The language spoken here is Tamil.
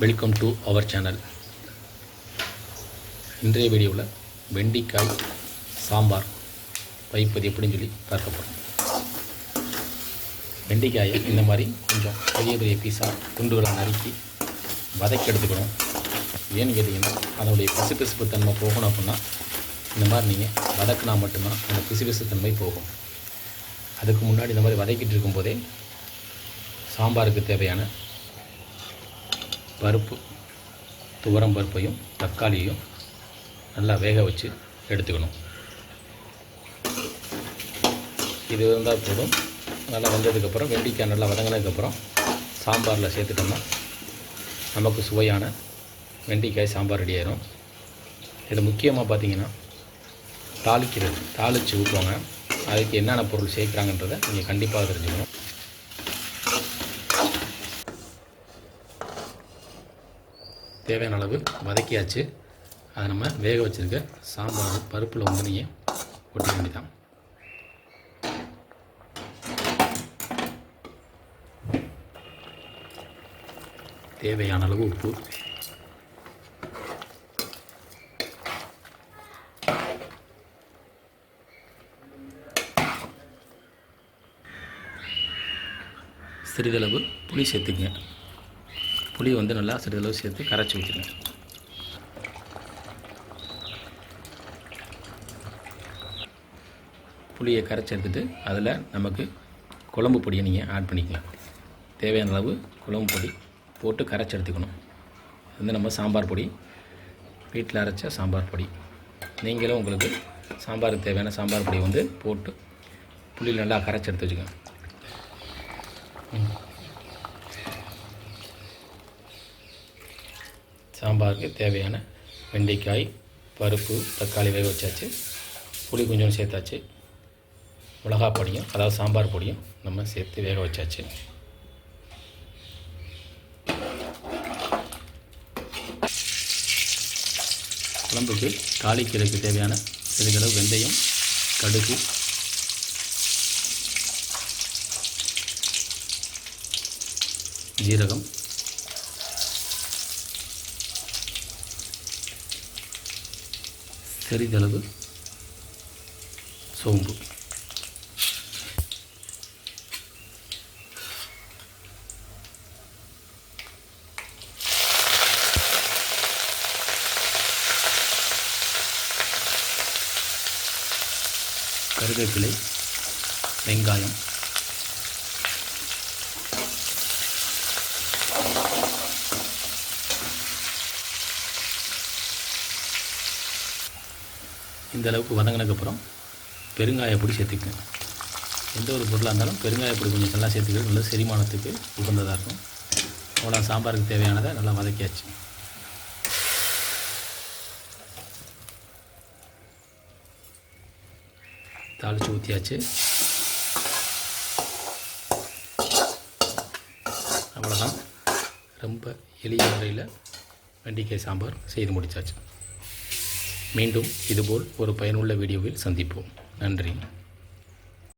வெல்கம் டு அவர் சேனல் இன்றைய வீடியோவில் வெண்டிக்காய் சாம்பார் வைப்பது எப்படின்னு சொல்லி பார்க்க போகிறோம் வெண்டிக்காயை இந்த மாதிரி கொஞ்சம் பெரிய பெரிய பீஸாக துண்டுகளை நறுக்கி வதக்கி எடுத்துக்கணும். ஏன்னு கேட்டிங்கன்னா அதனுடைய பிசுபிசுப்பு தன்மை போகணும் அப்படின்னா இந்த மாதிரி நீங்கள் வதக்கினா மட்டும்தான் அந்த பிசுபிசு தன்மை போகும். அதுக்கு முன்னாடி இந்த மாதிரி வதக்கிட்டு இருக்கும்போதே சாம்பாருக்கு தேவையான பருப்பு துவரம் பருப்பையும் தக்காளியையும் நல்லா வேக வச்சு எடுத்துக்கணும். இது இருந்தால் போதும். நல்லா வந்ததுக்கப்புறம் வெண்டிக்காய் நல்லா வதங்கினதுக்கப்புறம் சாம்பாரில் சேர்த்துட்டோம்னா நமக்கு சுவையான வெண்டிக்காய் சாம்பார் ரெடி ஆயிரும். இது முக்கியமாக பார்த்தீங்கன்னா தாளிக்கிறது தாளித்து ஊற்றுவாங்க அதுக்கு என்னென்ன பொருள் சேர்க்குறாங்கன்றதை நீங்கள் கண்டிப்பாக தெரிஞ்சுக்கணும். தேவையான அளவு வதக்கியாச்சு. அதை நம்ம வேக வச்சுருக்க சாம்பார் பருப்பில் வந்து நீங்கள் ஒட்ட வேண்டிதான் தேவையான அளவு உப்பு. சிறிதளவு புளி சேர்த்துக்கங்க புளி வந்து நல்லா சிறிதளவு சேர்த்து கரைச்சி ஊற்றிடுங்க புளியை கரைச்சி எடுத்துட்டு அதில் நமக்கு குழம்பு பொடியை நீங்கள் ஆட் பண்ணிக்கலாம். தேவையான அளவு குழம்பு பொடி போட்டு கரைச்சி எடுத்துக்கணும். வந்து நம்ம சாம்பார் பொடி. வீட்டில் அரைச்ச சாம்பார் பொடி. நீங்களும் உங்களுக்கு சாம்பாருக்கு தேவையான சாம்பார் பொடி வந்து போட்டு புளி நல்லா கரைச்சி எடுத்து வச்சுக்கோங்க. சாம்பாருக்கு தேவையான வெண்டைக்காய் பருப்பு தக்காளி வேக வச்சாச்சு. புளி கொஞ்சம் சேர்த்தாச்சு. மிளகா பொடியும் அதாவது சாம்பார் பொடியும் நம்ம சேர்த்து வேக வச்சாச்சு. குழம்புக்கு தாளிக்கிறதுக்கு தேவையான சிறிதளவு வெந்தயம் கடுகு ஜீரகம் சிறிதளவு சோம்பு. கருவேப்பிலை வெங்காயம். இந்த அளவுக்கு வதங்கினதுக்கப்புறம் பெருங்காய பொடி சேர்த்துக்கங்க. எந்த ஒரு பொருளாக இருந்தாலும் பெருங்காய பொடி கொஞ்சம் நல்லா சேர்த்துக்கிறது நல்ல செரிமானத்துக்கு உகந்ததாக இருக்கும். அவ்வளோ சாம்பாருக்கு தேவையானதை நல்லா வதக்கியாச்சு. தாளித்து ஊற்றியாச்சு அவ்வளோதான் ரொம்ப எளிய முறையில் வெண்டிக்காய் சாம்பார் செய்து முடித்தாச்சு மீண்டும் இதுபோல் ஒரு பயனுள்ள வீடியோவில் சந்திப்போம். நன்றி.